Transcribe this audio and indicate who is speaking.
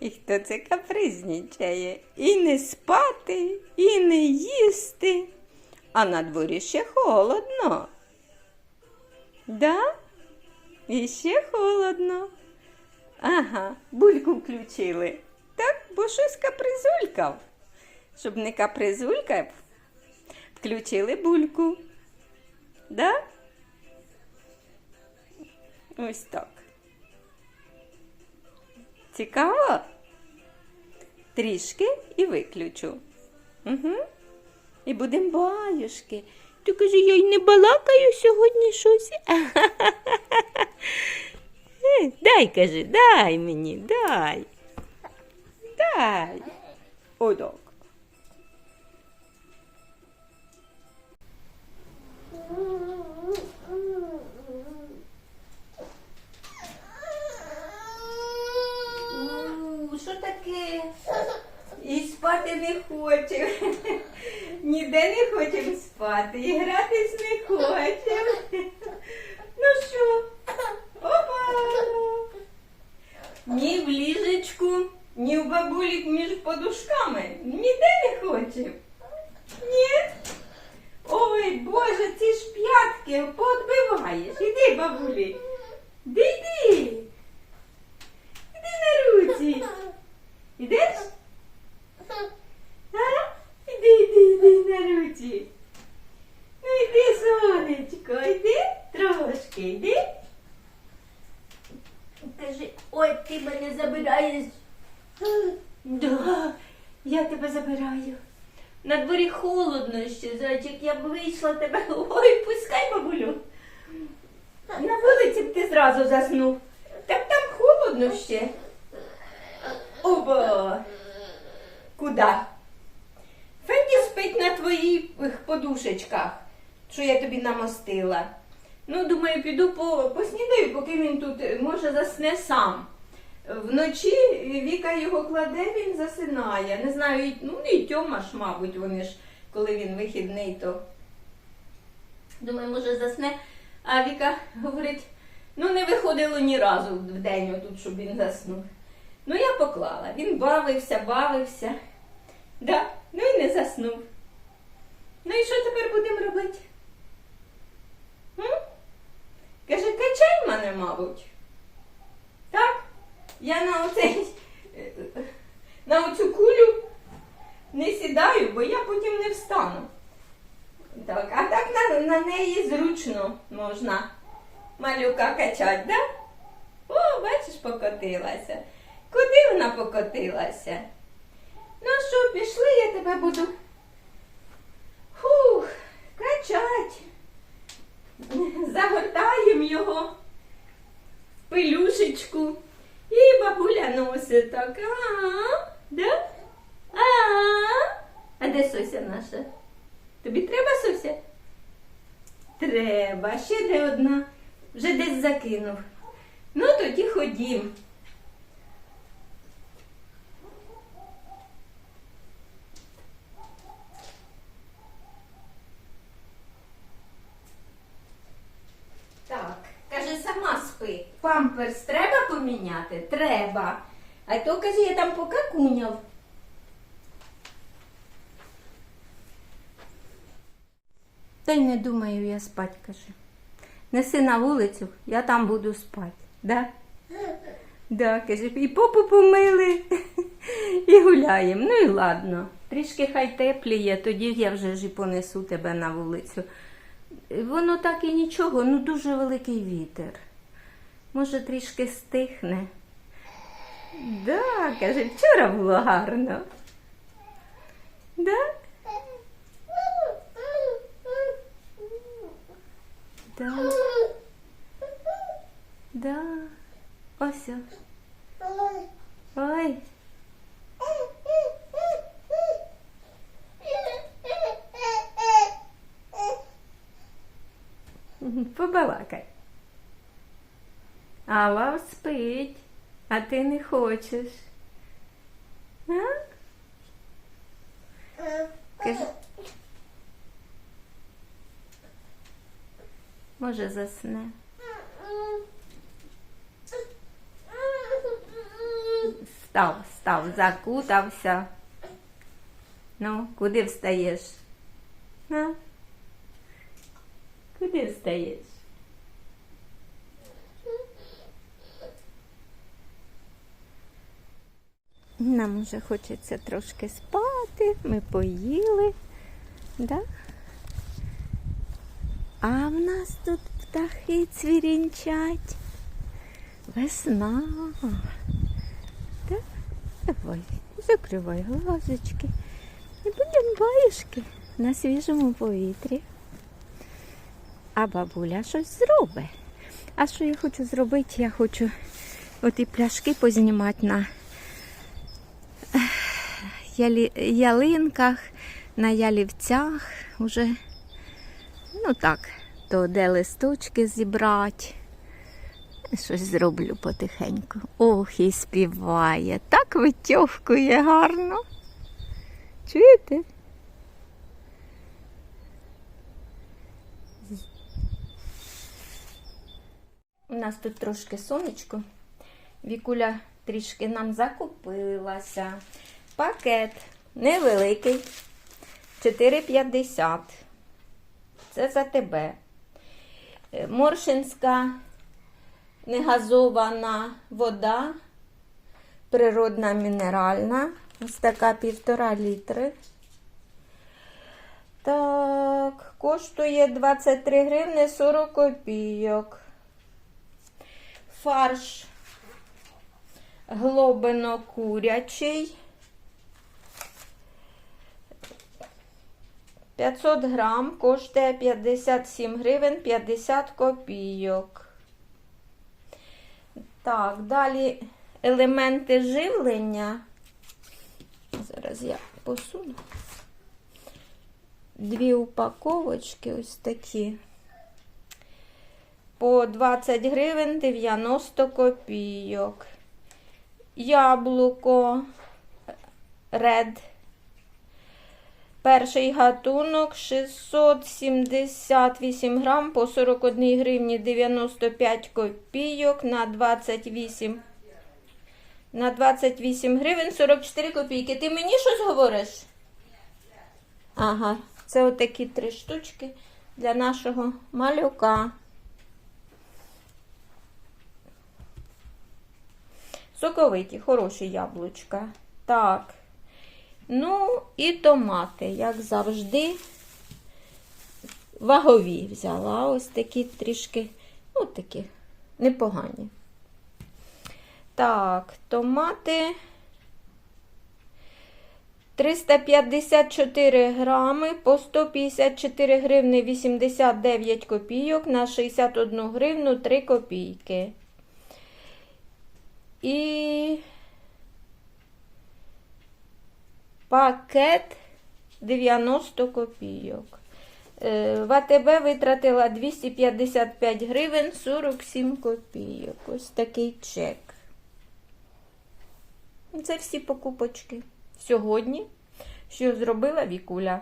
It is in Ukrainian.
Speaker 1: І хто це капризнічає? І не спати, і не їсти, а на дворі ще холодно. Да? І ще холодно. Ага, бульку включили. Так, бо щось капризулькав. Щоб не капризулькав, включили бульку. Да? Ось так. Цікаво? Трішки і виключу. Угу. І будемо баюшки. Ти кажи, я й не балакаю сьогодні щось. Е, Дай, каже, дай мені, дай. Дай. Отак. Ніде не хочемо спати, і гратись не хочемо. Ну що? Опа! Ні в ліжечку, ні в бабулік між подушками. Ніде не хочемо. Ні? Ой, Боже, ці ж п'ятки поотбиваєш. Іди, бабулі. Іди, йди. Іди на руці. Ідеш? А? Іди, іди, іди на руці. Ну йди, сонечко, йди трошки, йди. Каже, ой, ти мене забираєш. Да, я тебе забираю. На дворі холодно ще, зайчик, я б вийшла тебе. Ой, пускай, бабулю. На вулиці б ти зразу заснув. Так там холодно ще. Оба. Куда? Феді спить на твоїх подушечках, що я тобі намостила. Ну, думаю, піду по, поснідаю, поки він тут може засне сам. Вночі Віка його кладе, він засинає. Не знаю, ну і Тьома ж, мабуть, вони ж, коли він вихідний, то думаю, може засне. А Віка говорить, ну не виходило ні разу в день отут, щоб він заснув. Ну, я поклала. Він бавився, бавився. Да, ну і не заснув. Ну і що тепер будемо робити? М? Каже, качай мене, мабуть. Я на оцей, на оцю кулю не сідаю, бо я потім не встану. Так, а так на, на неї зручно можна малюка качати, да? О, бачиш, покотилася. Куди вона покотилася? Ну що, пішли, я тебе буду. Фух, качать. Загортаємо його в пелюшечку. Носить так. А, да? А, а де Сося наша? Тобі треба Сося? Треба. Ще де одна. Вже десь закинув. Ну, тоді ходім. Так, каже, сама спи. Памперс треба поміняти? Треба. А то каже, я там покакуняв. Та й не думаю я спать, каже. Неси на вулицю, я там буду спати. Да? Да, каже, і попу помили, і гуляємо. Ну і ладно. Трішки хай тепліє, тоді я вже ж і понесу тебе на вулицю. Воно так і нічого, ну дуже великий вітер. Може, трішки стихне. Да, каже, вчора було гарно. Да? Да. Да. Ось. Ой. Побалакай. А спить, а ти не хочеш. А? Кажи. Може засне. Став, став, закутався. Ну, куди встаєш? На? Куди встаєш? Нам уже хочеться трошки спати, ми поїли, да? А в нас тут птахи цвірінчать. Весна. Да? Давай, закривай глазочки. І будемо баюшки на свіжому повітрі. А бабуля щось зробить. А що я хочу зробити? Я хочу оті пляшки познімати на. Ялинках, на ялівцях уже. Ну так, то де листочки зібрати. Щось зроблю потихеньку. Ох, і співає. Так витьовкує гарно. Чуєте? У нас тут трошки сонечко. Вікуля трішки нам закупилася. Пакет невеликий. 4,50. Це за тебе. Е, Моршинська негазована вода, природна мінеральна. Ось така півтора літри. Так, коштує 23 гривни 40 копійок. Фарш глобино-курячий. 500 грам коштує 57 гривень 50 копійок. Так, далі елементи живлення. Зараз я посуну. Дві упаковочки ось такі. По 20 гривень 90 копійок. Яблуко ред. Перший гатунок 678 грам по 41 гривні 95 копійок на 28 на 28 гривень 44 копійки. Ти мені щось говориш? Ага, це отакі три штучки для нашого малюка. Соковиті, хороші яблучка. Так. Ну, і томати, як завжди, вагові взяла. Ось такі трішки, ну, такі непогані. Так, томати 354 грами по 154 гривни 89 копійок на 61 гривну 3 копійки. І пакет 90 копійок. Е, В АТБ витратила 255 гривень 47 копійок. Ось такий чек. Це всі покупочки сьогодні, що зробила Вікуля.